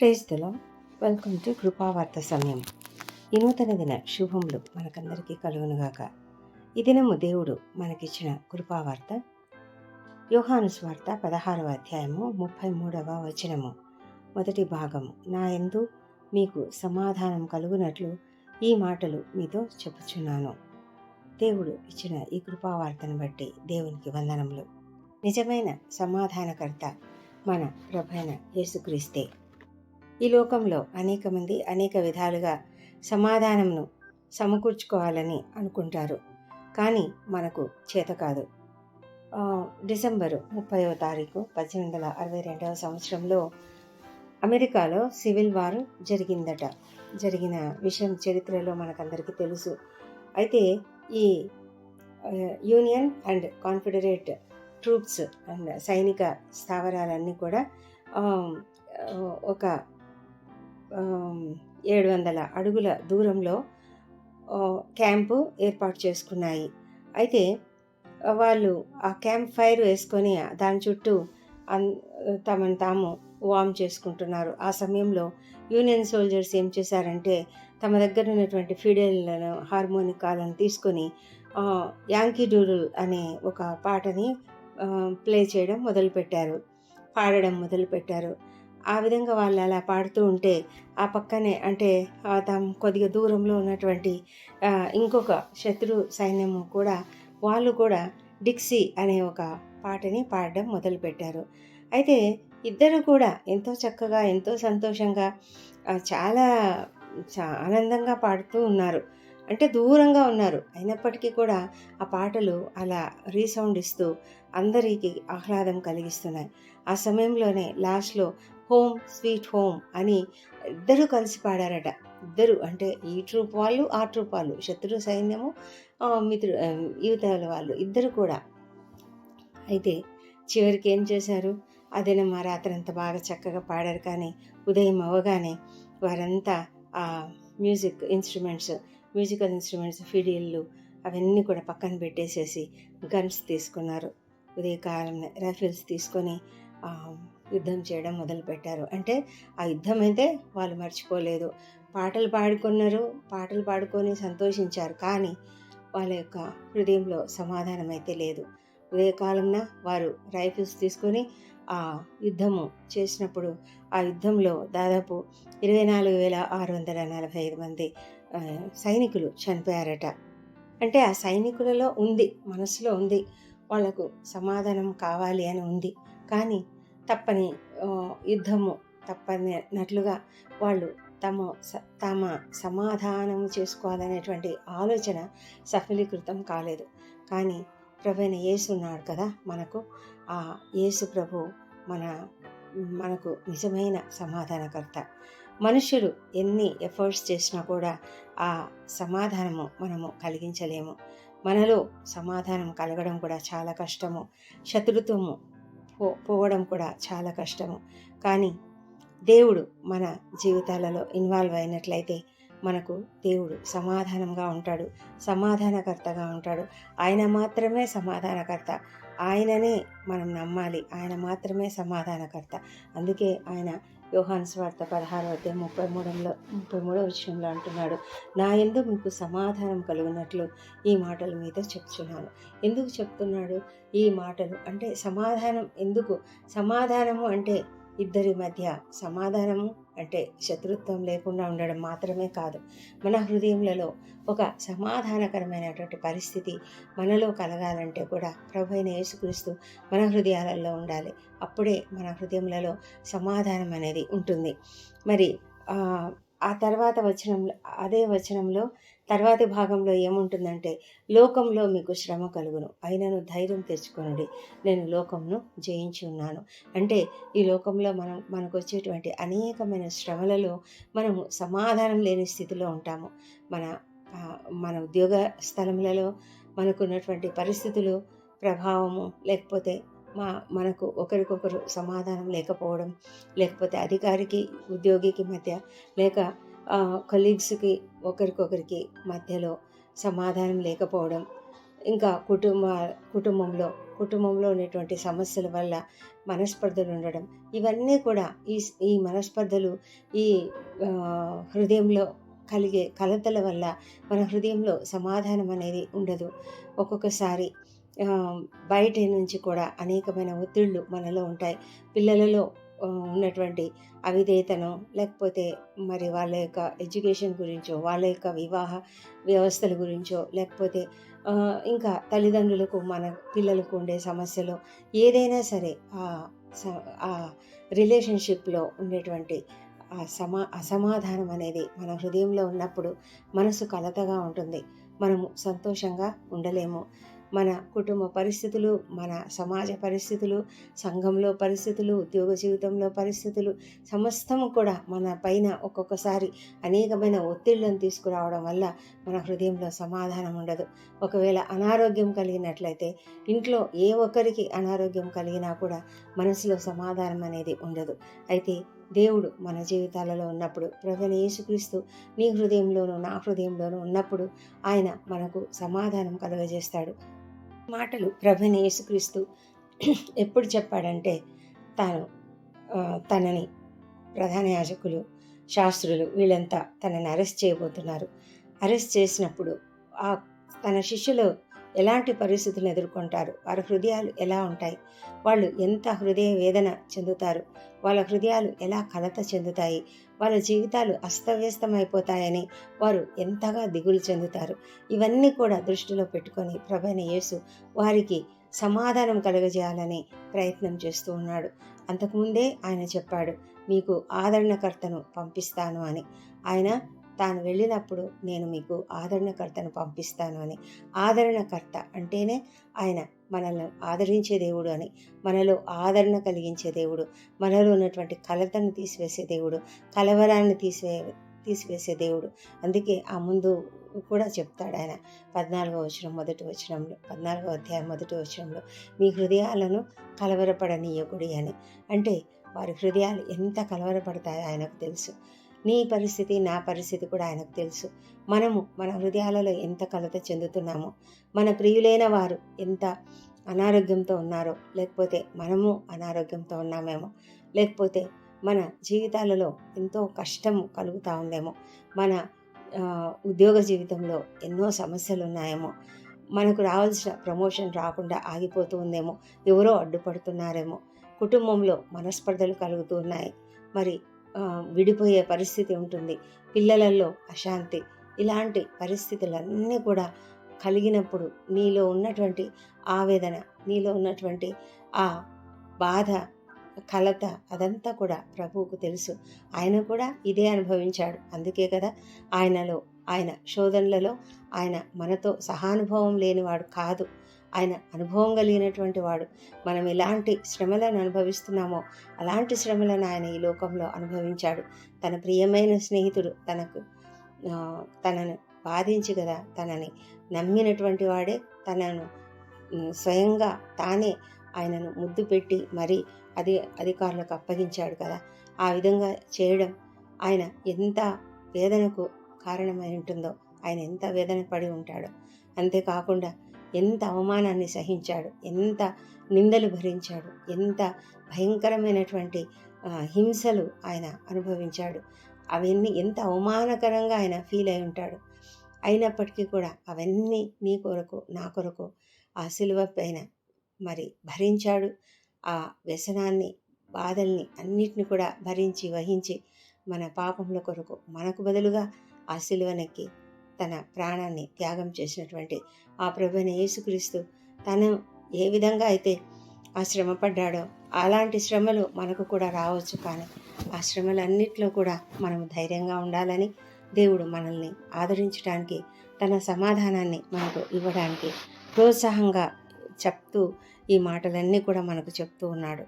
Praise the Lord welcome to కృపావార్త సమయం. ఈ నూతన దిన శుభములు మనకందరికీ కలుగునుగాక. ఈ దినము దేవుడు మనకిచ్చిన కృపావార్త యోహాను స్వార్త పదహారవ అధ్యాయము ముప్పై మూడవ వచనము. మొదటి భాగము. నా ఎందు మీకు సమాధానం కలుగునట్లు ఈ మాటలు మీతో చెప్పుచున్నాను. దేవుడు ఇచ్చిన ఈ కృపావార్తను బట్టి దేవునికి వందనములు. నిజమైన సమాధానకర్త మన ప్రభైన యేసుక్రీస్తే. ఈ లోకంలో అనేక మంది అనేక విధాలుగా సమాధానంను సమకూర్చుకోవాలని అనుకుంటారు. కానీ మనకు చేత కాదు. డిసెంబరు ముప్పైవ తారీఖు పద్దెనిమిది వందల అరవై రెండవ సంవత్సరంలో అమెరికాలో సివిల్ వార్ జరిగిందట. జరిగిన విషయం చరిత్రలో మనకందరికీ తెలుసు. అయితే ఈ union and confederate troops and సైనిక స్థావరాలన్నీ కూడా ఒక ఏడు వందల అడుగుల దూరంలో క్యాంపు ఏర్పాటు చేసుకున్నాయి. అయితే వాళ్ళు ఆ క్యాంప్ ఫైర్ వేసుకొని దాని చుట్టూ అన్ తమను తాము వార్మ్ చేసుకుంటున్నారు. ఆ సమయంలో యూనియన్ సోల్జర్స్ ఏం చేశారంటే తమ దగ్గర ఉన్నటువంటి ఫిడెల్లను హార్మోనికాలను తీసుకొని యాంకీ డూడుల్ అనే ఒక పాటని ప్లే చేయడం మొదలుపెట్టారు. పాడడం మొదలుపెట్టారు. ఆ విధంగా వాళ్ళు అలా పాడుతూ ఉంటే ఆ పక్కనే అంటే తాము కొద్దిగా దూరంలో ఉన్నటువంటి ఇంకొక శత్రు సైన్యము కూడా వాళ్ళు కూడా డిక్సీ అనే ఒక పాటని పాడడం మొదలుపెట్టారు. అయితే ఇద్దరు కూడా ఎంతో చక్కగా ఎంతో సంతోషంగా చాలా చా- ఆనందంగా పాడుతూ ఉన్నారు. అంటే దూరంగా ఉన్నారు. అయినప్పటికీ కూడా ఆ పాటలు అలా రీసౌండ్ ఇస్తూ అందరికీ ఆహ్లాదం కలిగిస్తున్నాయి. ఆ సమయంలోనే లాస్ట్లో హోమ్ స్వీట్ హోమ్ అని ఇద్దరు కలిసి పాడారట. ఇద్దరు అంటే ఈ ట్రూప్ వాళ్ళు ఆ ట్రూప్ వాళ్ళు శత్రు సైన్యము మిత్రు యువతల వాళ్ళు ఇద్దరు కూడా. అయితే చివరికి ఏం చేశారు? అదేనా మా రాత్రి అంత బాగా చక్కగా పాడారు కానీ ఉదయం అవ్వగానే వారంతా ఆ మ్యూజిక్ ఇన్స్ట్రుమెంట్స్ మ్యూజికల్ ఇన్స్ట్రుమెంట్స్ ఫిడియల్లు అవన్నీ కూడా పక్కన పెట్టేసేసి గన్స్ తీసుకున్నారు. ఉదయకాలం రైఫిల్స్ తీసుకొని యుద్ధం చేయడం మొదలుపెట్టారు. అంటే ఆ యుద్ధం అయితే వాళ్ళు మర్చిపోలేదు. పాటలు పాడుకున్నారు. పాటలు పాడుకొని సంతోషించారు. కానీ వాళ్ళ యొక్క హృదయంలో సమాధానం అయితే లేదు. ఉదయకాలంన వారు రైఫిల్స్ తీసుకొని ఆ యుద్ధము చేసినప్పుడు ఆ యుద్ధంలో దాదాపు ఇరవై నాలుగు వేల ఆరు వందల నలభై ఐదు మంది సైనికులు చనిపోయారట. అంటే ఆ సైనికులలో ఉంది. మనసులో ఉంది. వాళ్ళకు సమాధానం కావాలి అని ఉంది. కానీ తప్పని యుద్ధము యుద్ధము తప్పనట్లుగా వాళ్ళు తమ స- తమ సమాధానం చేసుకోవాలనేటువంటి ఆలోచన సఫలీకృతం కాలేదు. కానీ ప్రభైన యేసు ఉన్నాడు కదా మనకు. ఆ యేసు ప్రభు మన మనకు నిజమైన సమాధానకర్త. మనుషులు ఎన్ని ఎఫర్ట్స్ చేసినా కూడా ఆ సమాధానము మనము కలిగించలేము. మనలో సమాధానం కలగడం కూడా చాలా కష్టము. శత్రుత్వము పోవడం కూడా చాలా కష్టము. కానీ దేవుడు మన జీవితాలలో ఇన్వాల్వ్ అయినట్లయితే మనకు దేవుడు సమాధానంగా ఉంటాడు సమాధానకర్తగా ఉంటాడు. ఆయన మాత్రమే సమాధానకర్త. ఆయననే మనం నమ్మాలి. ఆయన మాత్రమే సమాధానకర్త. అందుకే ఆయన యోహాన్ స్వార్థ పదహారు అధ్యాయం ముప్పై మూడంలో ముప్పై మూడో విషయంలో అంటున్నాడు నా ఎందు మీకు సమాధానం కలుగునట్లు ఈ మాటల మీద చెప్తున్నాను. ఎందుకు చెప్తున్నాడు? ఈ మాటలు అంటే సమాధానం ఎందుకు? సమాధానము అంటే ఇద్దరి మధ్య సమాధానము అంటే శత్రుత్వం లేకుండా ఉండడం మాత్రమే కాదు. మన హృదయంలో ఒక సమాధానకరమైనటువంటి పరిస్థితి మనలో కలగాలంటే కూడా ప్రభు అయిన యేసుక్రీస్తు మన హృదయాలలో ఉండాలి. అప్పుడే మన హృదయంలో సమాధానం అనేది ఉంటుంది. మరి ఆ, తర్వాత వచనంలో అదే వచనంలో తర్వాతి భాగంలో ఏముంటుందంటే లోకంలో మీకు శ్రమ కలుగును. అయినను ధైర్యం తెచ్చుకొనుడి. నేను లోకంను జయించి ఉన్నాను. అంటే ఈ లోకంలో మనం మనకు వచ్చేటువంటి అనేకమైన శ్రమలలో మనము సమాధానం లేని స్థితిలో ఉంటాము. మన మన ఉద్యోగ స్థలములలో మనకున్నటువంటి పరిస్థితులు ప్రభావము లేకపోతే మా మనకు ఒకరికొకరు సమాధానం లేకపోవడం లేకపోతే అధికారికి ఉద్యోగికి మధ్య లేక కొలీగ్స్కి ఒకరికొకరికి మధ్యలో సమాధానం లేకపోవడం ఇంకా కుటుంబ కుటుంబంలో కుటుంబంలో ఉన్నటువంటి సమస్యల వల్ల మనస్పర్ధలు ఉండడం ఇవన్నీ కూడా ఈ ఈ మనస్పర్ధలు ఈ హృదయంలో కలిగే కలతల వల్ల మన హృదయంలో సమాధానం అనేది ఉండదు. ఒక్కొక్కసారి బయట నుంచి కూడా అనేకమైన ఒత్తిళ్ళు మనలో ఉంటాయి. పిల్లలలో ఉన్నటువంటి అవిధేయతను లేకపోతే మరి వాళ్ళ యొక్క ఎడ్యుకేషన్ గురించో వాళ్ళ యొక్క వివాహ వ్యవస్థల గురించో లేకపోతే ఇంకా తల్లిదండ్రులకు మన పిల్లలకు ఉండే సమస్యలు ఏదైనా సరే ఆ స- ఆ రిలేషన్షిప్లో ఉండేటువంటి ఆ సమా అసమాధానం అనేది మన హృదయంలో ఉన్నప్పుడు మనసు కలతగా ఉంటుంది. మనము సంతోషంగా ఉండలేము. మన కుటుంబ పరిస్థితులు మన సమాజ పరిస్థితులు సంఘంలో పరిస్థితులు ఉద్యోగ జీవితంలో పరిస్థితులు సమస్తం కూడా మన పైన ఒక్కొక్కసారి అనేకమైన ఒత్తిళ్ళను తీసుకురావడం వల్ల మన హృదయంలో సమాధానం ఉండదు. ఒకవేళ అనారోగ్యం కలిగినట్లయితే ఇంట్లో ఏ ఒక్కరికి అనారోగ్యం కలిగినా కూడా మనసులో సమాధానం అనేది ఉండదు. అయితే దేవుడు మన జీవితాలలో ఉన్నప్పుడు ప్రభుని యేసుక్రీస్తు నీ హృదయంలోనూ నా హృదయంలోనూ ఉన్నప్పుడు ఆయన మనకు సమాధానం కలుగజేస్తాడు. మాటలు ప్రభుని యేసుక్రీస్తు ఎప్పుడు చెప్పాడంటే తాను తనని ప్రధాన యాజకులు శాస్త్రులు వీళ్ళంతా తనని అరెస్ట్ చేయబోతున్నారు. అరెస్ట్ చేసినప్పుడు ఆ తన శిష్యులు ఎలాంటి పరిస్థితులను ఎదుర్కొంటారు? వారి హృదయాలు ఎలా ఉంటాయి? వాళ్ళు ఎంత హృదయ వేదన చెందుతారు? వాళ్ళ హృదయాలు ఎలా కలత చెందుతాయి? వాళ్ళ జీవితాలు అస్తవ్యస్తమైపోతాయని వారు ఎంతగా దిగులు చెందుతారు? ఇవన్నీ కూడా దృష్టిలో పెట్టుకొని ప్రభైన యేసు వారికి సమాధానం కలుగజేయాలని ప్రయత్నం చేస్తూ ఉన్నాడు. అంతకుముందే ఆయన చెప్పాడు మీకు ఆదరణకర్తను పంపిస్తాను అని. ఆయన తాను వెళ్ళినప్పుడు నేను మీకు ఆదరణకర్తను పంపిస్తాను అని. ఆదరణకర్త అంటేనే ఆయన మనల్ని ఆదరించే దేవుడు అని మనలో ఆదరణ కలిగించే దేవుడు మనలో ఉన్నటువంటి కలతను తీసివేసే దేవుడు కలవరాన్ని తీసివే తీసివేసే దేవుడు. అందుకే ఆ ముందు కూడా చెప్తాడు ఆయన పద్నాలుగో వచనం మొదటి వచనంలో పద్నాలుగో అధ్యాయం మొదటి వచనంలో మీ హృదయాలను కలవరపడనీయకుడి అని. అంటే వారి హృదయాలు ఎంత కలవరపడతాయో ఆయనకు తెలుసు. నీ పరిస్థితి నా పరిస్థితి కూడా ఆయనకు తెలుసు. మనము మన హృదయాలలో ఎంత కలత చెందుతున్నామో మన ప్రియులైన వారు ఎంత అనారోగ్యంతో ఉన్నారో లేకపోతే మనము అనారోగ్యంతో ఉన్నామేమో లేకపోతే మన జీవితాలలో ఎంతో కష్టం కలుగుతూ ఉందేమో మన ఉద్యోగ జీవితంలో ఎన్నో సమస్యలు ఉన్నాయేమో మనకు రావాల్సిన ప్రమోషన్ రాకుండా ఆగిపోతూ ఉందేమో ఎవరో అడ్డుపడుతున్నారేమో కుటుంబంలో మనస్పర్ధలు కలుగుతూ ఉన్నాయి. మరి విడిపోయే పరిస్థితి ఉంటుంది. పిల్లలలో అశాంతి. ఇలాంటి పరిస్థితులన్నీ కూడా కలిగినప్పుడు నీలో ఉన్నటువంటి ఆవేదన నీలో ఉన్నటువంటి ఆ బాధ కలత అదంతా కూడా ప్రభువుకు తెలుసు. ఆయన కూడా ఇదే అనుభవించాడు. అందుకే కదా ఆయనలో ఆయన శోధనలలో ఆయన మనతో సహానుభవం లేనివాడు కాదు. ఆయన అనుభవం కలిగినటువంటి వాడు. మనం ఎలాంటి శ్రమలను అనుభవిస్తున్నామో అలాంటి శ్రమలను ఆయన ఈ లోకంలో అనుభవించాడు. తన ప్రియమైన స్నేహితుడు తనకు తనను బాధించి కదా తనని నమ్మినటువంటి వాడే తనను స్వయంగా తానే ఆయనను ముద్దు పెట్టి మరి అది అధికారులకు అప్పగించాడు కదా. ఆ విధంగా చేయడం ఆయన ఎంత వేదనకు కారణమై ఉంటుందో ఆయన ఎంత వేదన పడి ఉంటాడో. అంతేకాకుండా ఎంత అవమానాన్ని సహించాడు ఎంత నిందలు భరించాడు ఎంత భయంకరమైనటువంటి హింసలు ఆయన అనుభవించాడు. అవన్నీ ఎంత అవమానకరంగా ఆయన ఫీల్ అయి ఉంటాడు. అయినప్పటికీ కూడా అవన్నీ నీ కొరకు నా కొరకు ఆ సిలువ పైన మరి భరించాడు. ఆ వ్యసనాన్ని బాధల్ని అన్నిటిని కూడా భరించి వహించి మన పాపముల కొరకు మనకు బదులుగా ఆ సిలువనెక్కి తన ప్రాణాన్ని త్యాగం చేసినటువంటి ఆ ప్రభుని యేసుక్రీస్తు తను ఏ విధంగా అయితే ఆ శ్రమ పడ్డాడో అలాంటి శ్రమలు మనకు కూడా రావచ్చు కానీ ఆ శ్రమలన్నిట్లో కూడా మనం ధైర్యంగా ఉండాలని దేవుడు మనల్ని ఆదరించడానికి తన సమాధానాన్ని మనకు ఇవ్వడానికి ప్రోత్సాహంగా చెప్తూ ఈ మాటలన్నీ కూడా మనకు చెప్తూ ఉన్నాడు.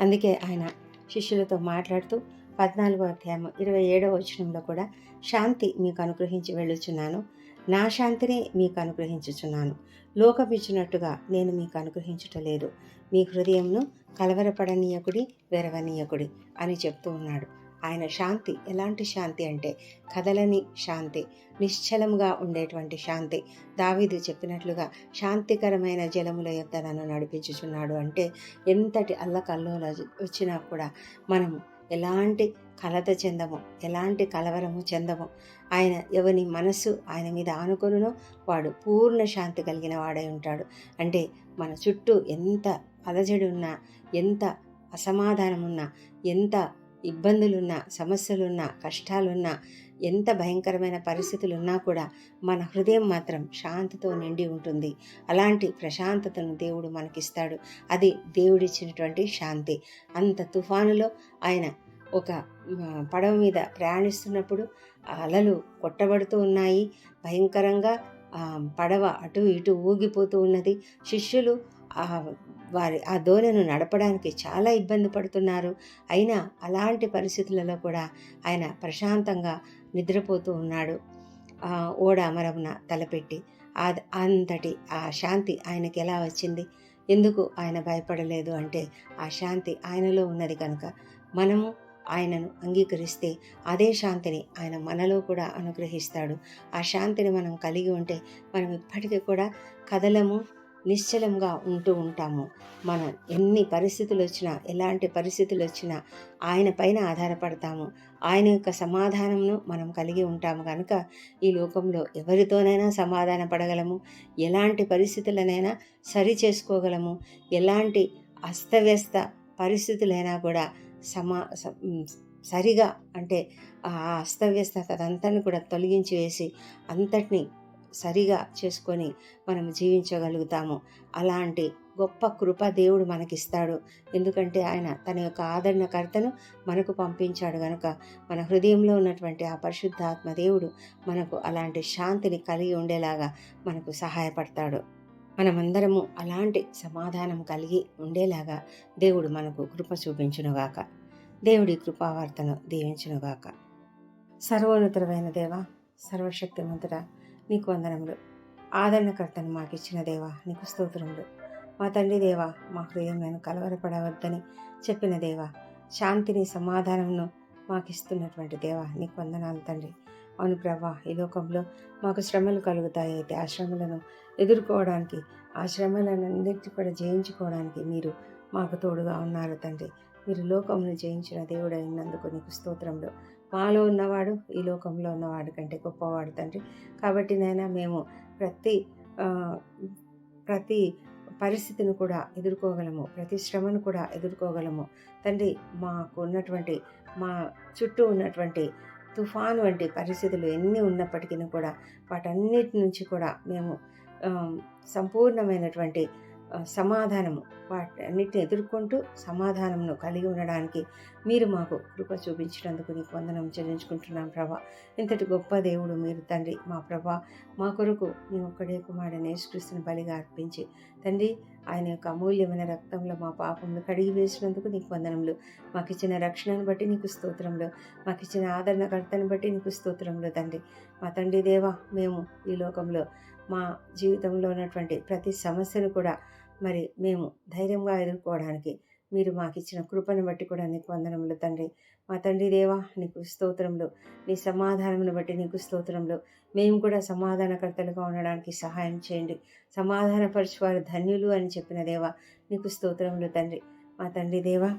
అందుకే ఆయన శిష్యులతో మాట్లాడుతూ పద్నాలుగో అధ్యాయం ఇరవై ఏడవ వచనంలో కూడా శాంతి మీకు అనుగ్రహించి వెళ్ళుచున్నాను. నా శాంతిని మీకు అనుగ్రహించుచున్నాను. లోకమిచ్చినట్టుగా నేను మీకు అనుగ్రహించుటలేదు. మీ హృదయంను కలవరపడనీయకుడి వెరవనీయకుడి అని చెప్తూ ఉన్నాడు. ఆయన శాంతి ఎలాంటి శాంతి అంటే కదలని శాంతి నిశ్చలంగా ఉండేటువంటి శాంతి. దావీదు చెప్పినట్లుగా శాంతికరమైన జలముల యొక్క నన్ను నడిపించుచున్నాడు అంటే ఎంతటి అల్లకల్లోల వచ్చినా కూడా మనము ఎలాంటి కలత చెందము ఎలాంటి కలవరము చెందము. ఆయన ఎవని మనస్సు ఆయన మీద ఆనుకొనునో వాడు పూర్ణ శాంతి కలిగిన వాడై ఉంటాడు. అంటే మన చుట్టూ ఎంత అలజడి ఉన్నా ఎంత అసమాధానం ఉన్నా ఎంత ఇబ్బందులున్నా సమస్యలున్నా కష్టాలున్నా ఎంత భయంకరమైన పరిస్థితులు ఉన్నా కూడా మన హృదయం మాత్రం శాంతితో నిండి ఉంటుంది. అలాంటి ప్రశాంతతను దేవుడు మనకిస్తాడు. అది దేవుడిచ్చినటువంటి శాంతి. అంత తుఫానులో ఆయన ఒక పడవ మీద ప్రయాణిస్తున్నప్పుడు అలలు కొట్టబడుతూ ఉన్నాయి. భయంకరంగా పడవ అటు ఇటు ఊగిపోతూ ఉన్నది. శిష్యులు వారి ఆ దోణను నడపడానికి చాలా ఇబ్బంది పడుతున్నారు. అయినా అలాంటి పరిస్థితులలో కూడా ఆయన ప్రశాంతంగా నిద్రపోతూ ఉన్నాడు. ఓడ అమరమున తలపెట్టి అంతటి ఆ శాంతి ఆయనకి ఎలా వచ్చింది? ఎందుకు ఆయన భయపడలేదు అంటే ఆ శాంతి ఆయనలో ఉన్నది కనుక మనము ఆయనను అంగీకరిస్తే అదే శాంతిని ఆయన మనలో కూడా అనుగ్రహిస్తాడు. ఆ శాంతిని మనం కలిగి ఉంటే మనం ఇప్పటికీ కూడా కదలము నిశ్చలంగా ఉంటూ ఉంటాము. మనం ఎన్ని పరిస్థితులు వచ్చినా ఎలాంటి పరిస్థితులు వచ్చినా ఆయన పైన ఆధారపడతాము. ఆయన యొక్క సమాధానంను మనం కలిగి ఉంటాము కనుక ఈ లోకంలో ఎవరితోనైనా సమాధాన పడగలము. ఎలాంటి పరిస్థితులనైనా సరి చేసుకోగలము. ఎలాంటి అస్తవ్యస్త పరిస్థితులైనా కూడా సమా సరిగా అంటే ఆ అస్తవ్యస్తత అదంతా కూడా తొలగించి వేసి అంతటిని సరిగా చేసుకొని మనం జీవించగలుగుతాము. అలాంటి గొప్ప కృప దేవుడు మనకిస్తాడు. ఎందుకంటే ఆయన తన యొక్క ఆదరణకర్తను మనకు పంపించాడు గనుక మన హృదయంలో ఉన్నటువంటి ఆ పరిశుద్ధాత్మ దేవుడు మనకు అలాంటి శాంతిని కలిగి ఉండేలాగా మనకు సహాయపడతాడు. మనమందరము అలాంటి సమాధానం కలిగి ఉండేలాగా దేవుడు మనకు కృప చూపించునుగాక. దేవుడి కృపావార్తను దీవించునుగాక. సర్వోన్నతమైన దేవ సర్వశక్తిమంతుడా నీకు వందనములు. ఆదరణకర్తను మాకు ఇచ్చిన దేవా నీకు స్తోత్రములు. మా తండ్రి దేవా మా హృదయం కలవరపడవద్దని చెప్పిన దేవా శాంతిని సమాధానంను మాకు ఇస్తున్నటువంటి దేవా నీకు వందనాలు తండ్రి. అవును ప్రభా ఈ లోకంలో మాకు శ్రమలు కలుగుతాయి. అయితే ఆ శ్రమలను ఎదుర్కోవడానికి ఆ శ్రమలన్నింటి కూడా జయించుకోవడానికి మీరు మాకు తోడుగా ఉన్నారు తండ్రి. మీరు లోకమును జయించిన దేవుడు అయినందుకు నీకు స్తోత్రంలో మాలో ఉన్నవాడు ఈ లోకంలో ఉన్నవాడు కంటే గొప్పవాడు తండ్రి. కాబట్టి నైనా మేము ప్రతి ప్రతి పరిస్థితిని కూడా ఎదుర్కోగలము. ప్రతి శ్రమను కూడా ఎదుర్కోగలము. తండ్రి మాకు ఉన్నటువంటి మా చుట్టూ ఉన్నటువంటి తుఫాన్ వంటి పరిస్థితులు ఎన్ని ఉన్నప్పటికీ కూడా వాటన్నిటి నుంచి కూడా మేము సంపూర్ణమైనటువంటి సమాధానము. వాటన్నిటిని ఎదుర్కొంటూ సమాధానంను కలిగి ఉండడానికి మీరు మాకు కృప చూపించినందుకు నీకు వందనం చెల్లించుకుంటున్నాం ప్రభా. ఇంతటి గొప్ప దేవుడు మీరు తండ్రి. మా ప్రభా మా కొరకు నీ ఒక్కడే కుమారుడు యేసుక్రీస్తుని బలిగా అర్పించి తండ్రి ఆయన యొక్క అమూల్యమైన రక్తంలో మా పాపంలో కడిగి వేసినందుకు నీకు వందనములు. మాకు ఇచ్చిన రక్షణను బట్టి నీకు స్తోత్రంలో మాకు ఇచ్చిన ఆదరణకర్తను బట్టి నీకు స్తోత్రంలో తండ్రి. మా తండ్రి దేవా మేము ఈ లోకంలో మా జీవితంలో ఉన్నటువంటి ప్రతి సమస్యను కూడా మరి మేము ధైర్యంగా ఎదుర్కోవడానికి మీరు మాకు ఇచ్చిన కృపను బట్టి కూడా నీకు వందనములు తండ్రి. మా తండ్రి దేవా నీకు స్తోత్రంలో నీ సమాధానమును బట్టి నీకు స్తోత్రంలో మేము కూడా సమాధానకర్తలుగా ఉండడానికి సహాయం చేయండి. సమాధానపరచువారు ధన్యులు అని చెప్పిన దేవా నీకు స్తోత్రములు తండ్రి. మా తండ్రి దేవా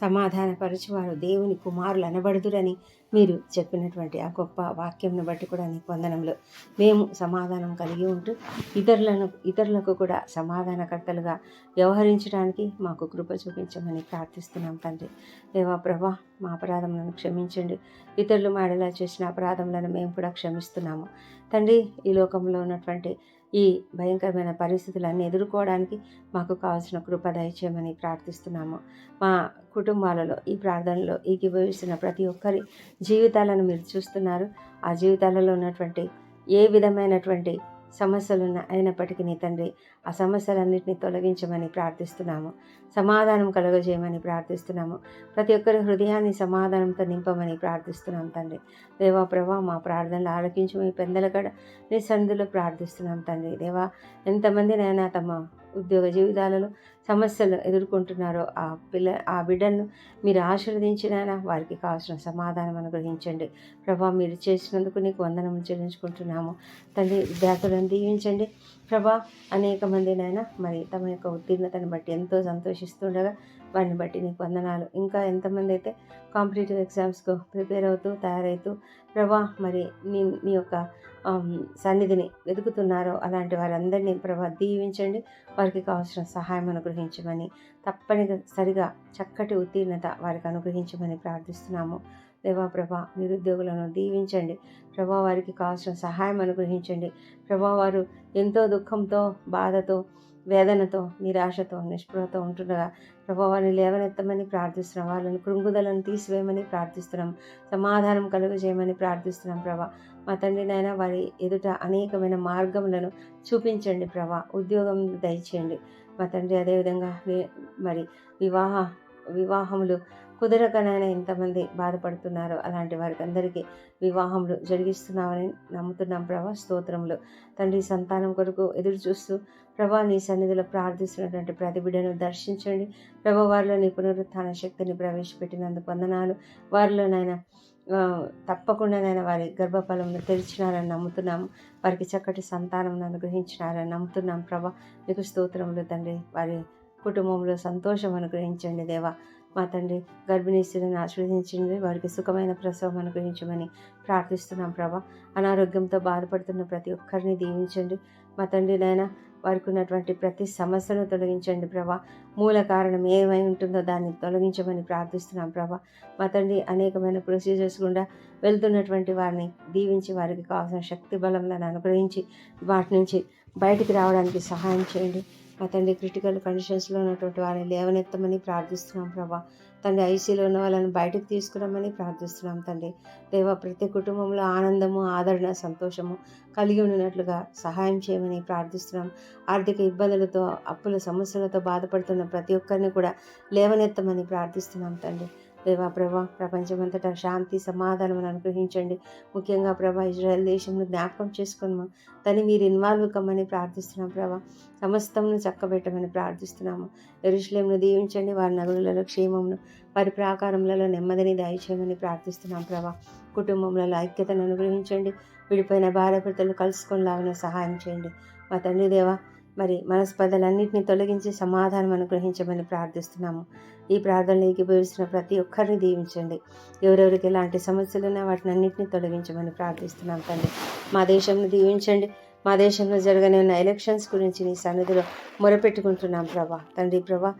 సమాధానపరచువారు దేవుని కుమారులు అనబడుదురని మీరు చెప్పినటువంటి ఆ గొప్ప వాక్యంను బట్టి కూడా నీ వందనంలో మేము సమాధానం కలిగి ఉంటూ ఇతరులను ఇతరులకు కూడా సమాధానకర్తలుగా వ్యవహరించడానికి మాకు కృప చూపించమని ప్రార్థిస్తున్నాం తండ్రి. దేవా ప్రభా మా అపరాధములను క్షమించండి. ఇతరులు మాడలా చేసిన అపరాధములను మేము కూడా క్షమిస్తున్నాము. తండ్రి ఈ లోకంలో ఉన్నటువంటి ఈ భయంకరమైన పరిస్థితులన్నీ ఎదుర్కోవడానికి మాకు కావాల్సిన కృప దయచేయమని ప్రార్థిస్తున్నాము. మా కుటుంబాలలో ఈ ప్రార్థనలో ఏకీభవిస్తున్న ప్రతి ఒక్కరి జీవితాలను మీరు చూస్తున్నారు. ఆ జీవితాలలో ఉన్నటువంటి ఏ విధమైనటువంటి సమస్యలు అయినప్పటికీ నీ తండ్రి ఆ సమస్యలన్నింటినీ తొలగించమని ప్రార్థిస్తున్నాము. సమాధానం కలుగజేయమని ప్రార్థిస్తున్నాము. ప్రతి ఒక్కరి హృదయాన్ని సమాధానంతో నింపమని ప్రార్థిస్తున్నాం తండ్రి. దేవా ప్రభా మా ప్రార్థనలు ఆలకించి మీ పెందల నీ సందులో ప్రార్థిస్తున్నాం తండ్రి. దేవా ఎంతమందినైనా తమ ఉద్యోగ జీవితాలలో సమస్యలు ఎదుర్కొంటున్నారో ఆ పిల్ల ఆ బిడ్డలను మీరు ఆశీర్వదించినైనా వారికి కావాల్సిన సమాధానం అనుగ్రహించండి. ప్రభా మీరు చేసినందుకు నీకు వందనములు చెల్లించుకుంటున్నాము. తండ్రి విద్యార్థులను దీవించండి. ప్రభా అనేక మందినైనా మరి తమ యొక్క ఉత్తీర్ణతను బట్టి ఎంతో సంతోషిస్తుండగా వారిని బట్టి నీకు వందనాలు. ఇంకా ఎంతమంది అయితే కాంపిటేటివ్ ఎగ్జామ్స్కు ప్రిపేర్ అవుతూ తయారవుతూ ప్రభా మరి నీ నీ యొక్క సన్నిధిని వెతుకుతున్నారో అలాంటి వారందరినీ ప్రభా దీవించండి. వారికి కావాల్సిన సహాయం అనుగ్రహించమని తప్పనిసరిగా చక్కటి ఉత్తీర్ణత వారికి అనుగ్రహించమని ప్రార్థిస్తున్నాము. దేవా ప్రభా నిరుద్యోగులను దీవించండి. ప్రభా వారికి కావాల్సిన సహాయం అనుగ్రహించండి. ప్రభా వారు ఎంతో దుఃఖంతో బాధతో వేదనతో నిరాశతో నిస్పృహతో ఉంటుండగా ప్రభా వారిని లేవనెత్తమని ప్రార్థిస్తున్నాం. వాళ్ళని కృంగుదలను తీసివేయమని ప్రార్థిస్తున్నాం. సమాధానం కలుగజేయమని ప్రార్థిస్తున్నాం ప్రభా. మా తండ్రి నాయన వారి ఎదుట అనేకమైన మార్గములను చూపించండి ప్రభా. ఉద్యోగం దయచేయండి. మా తండ్రి అదేవిధంగా మరి వివాహ వివాహములు కుదరకనైనా ఎంతమంది బాధపడుతున్నారో. అలాంటి వారికి అందరికీ వివాహములు జరిగిస్తున్నామని నమ్ముతున్నాం ప్రభా. స్తోత్రములు. తండ్రి సంతానం కొరకు ఎదురు చూస్తూ ప్రభా నీ సన్నిధిలో ప్రార్థిస్తున్నటువంటి ప్రతి బిడ్డను దర్శించండి. ప్రభా వారిలో నీ పునరుత్థాన శక్తిని ప్రవేశపెట్టినందుకు వందనాలు. వారిలోనైనా తప్పకుండా తప్పకుండానైనా వారి గర్భఫలంను తెరిచినారని నమ్ముతున్నాము. వారికి చక్కటి సంతానం అనుగ్రహించినారని నమ్ముతున్నాం ప్రభా. మీకు స్తోత్రములు తండ్రి. వారి కుటుంబంలో సంతోషం అనుగ్రహించండి దేవా. మా తండ్రి గర్భిణీ స్త్రీలను ఆశీర్వదించండి. వారికి సుఖమైన ప్రసవం అనుగ్రహించమని ప్రార్థిస్తున్నాం ప్రభా. అనారోగ్యంతో బాధపడుతున్న ప్రతి ఒక్కరిని దీవించండి. మా తండ్రి నాయన వారికి ఉన్నటువంటి ప్రతి సమస్యను తొలగించండి ప్రభా. మూల కారణం ఏమై ఉంటుందో దాన్ని తొలగించమని ప్రార్థిస్తున్నాం ప్రభా. మా తండ్రి అనేకమైన ప్రొసీజర్స్ గుండా వెళ్తున్నటువంటి వారిని దీవించి వారికి కావాల్సిన శక్తి బలంలను అనుగ్రహించి వాటి నుంచి బయటికి రావడానికి సహాయం చేయండి. మా తండ్రి క్రిటికల్ కండిషన్స్లో ఉన్నటువంటి వారిని లేవనెత్తమని ప్రార్థిస్తున్నాం ప్రభా. తండ్రి ఐసీలో ఉన్న వాళ్ళని బయటకు తీసుకురమ్మని ప్రార్థిస్తున్నాం తండ్రి. దేవ ప్రతి కుటుంబంలో ఆనందము ఆదరణ సంతోషము కలిగి ఉన్నట్లుగా సహాయం చేయమని ప్రార్థిస్తున్నాం. ఆర్థిక ఇబ్బందులతో అప్పుల సమస్యలతో బాధపడుతున్న ప్రతి ఒక్కరిని కూడా లేవనెత్తమని ప్రార్థిస్తున్నాం తండ్రి. దేవా ప్రభా ప్రపంచమంతటా శాంతి సమాధానం అనుగ్రహించండి. ముఖ్యంగా ప్రభా ఇజ్రాయెల్ దేశంలో జ్ఞాపకం చేసుకున్నాము తని మీరు ఇన్వాల్వ్ కమ్మని ప్రార్థిస్తున్నాం ప్రభా. సమస్తమును చక్కబెట్టమని ప్రార్థిస్తున్నాము. ఎరుషులేమును దీవించండి. వారి నగరులలో క్షేమమును వారి ప్రాకారములలో నెమ్మదిని దయచేయమని ప్రార్థిస్తున్నాం ప్రభా. కుటుంబంలో ఐక్యతను అనుగ్రహించండి. విడిపోయిన భార్యభర్తలు లాగిన సహాయం చేయండి. మా తండ్రి దేవా మరి మనస్పదలన్నింటినీ తొలగించి సమాధానం అనుగ్రహించమని ప్రార్థిస్తున్నాము. ఈ ప్రార్థనలు ఏకీభవిస్తున్న ప్రతి ఒక్కరిని దీవించండి. ఎవరెవరికి ఎలాంటి సమస్యలు ఉన్నా వాటిని అన్నింటినీ తొలగించమని ప్రార్థిస్తున్నాం తండ్రి. మా దేశంను దీవించండి. మా దేశంలో జరగని ఉన్న ఎలక్షన్స్ గురించి నీ సన్నిధిలో మొరపెట్టుకుంటున్నాం ప్రభా. తండ్రి ప్రభా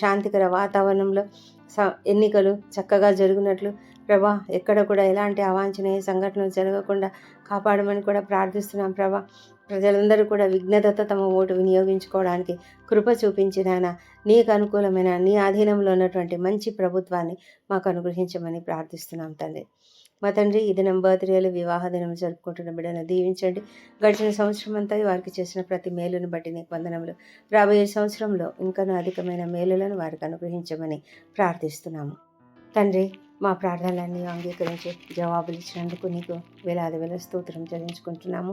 శాంతికర వాతావరణంలో స ఎన్నికలు చక్కగా జరుగునట్లు ప్రభా ఎక్కడ కూడా ఎలాంటి అవాంఛనీయ సంఘటనలు జరగకుండా కాపాడమని కూడా ప్రార్థిస్తున్నాం ప్రభా. ప్రజలందరూ కూడా విఘ్నతతో తమ ఓటు వినియోగించుకోవడానికి కృప చూపించినాయన నీకు అనుకూలమైన నీ ఆధీనంలో ఉన్నటువంటి మంచి ప్రభుత్వాన్ని మాకు అనుగ్రహించమని ప్రార్థిస్తున్నాం తండ్రి. మా తండ్రి ఈ దినం బర్త్డేలు వివాహ దినం జరుపుకుంటున్న బిడ్డను దీవించండి. గడిచిన సంవత్సరం అంతా వారికి చేసిన ప్రతి మేలును బట్టి నీకు వందనములు. రాబోయే సంవత్సరంలో ఇంకనూ అధికమైన మేలులను వారికి అనుగ్రహించమని ప్రార్థిస్తున్నాము. తండ్రి మా ప్రార్థనలన్నీ అంగీకరించి జవాబులు ఇచ్చినందుకు నీకు వేలాది వేల స్తోత్రం చెల్లించుకుంటున్నాము.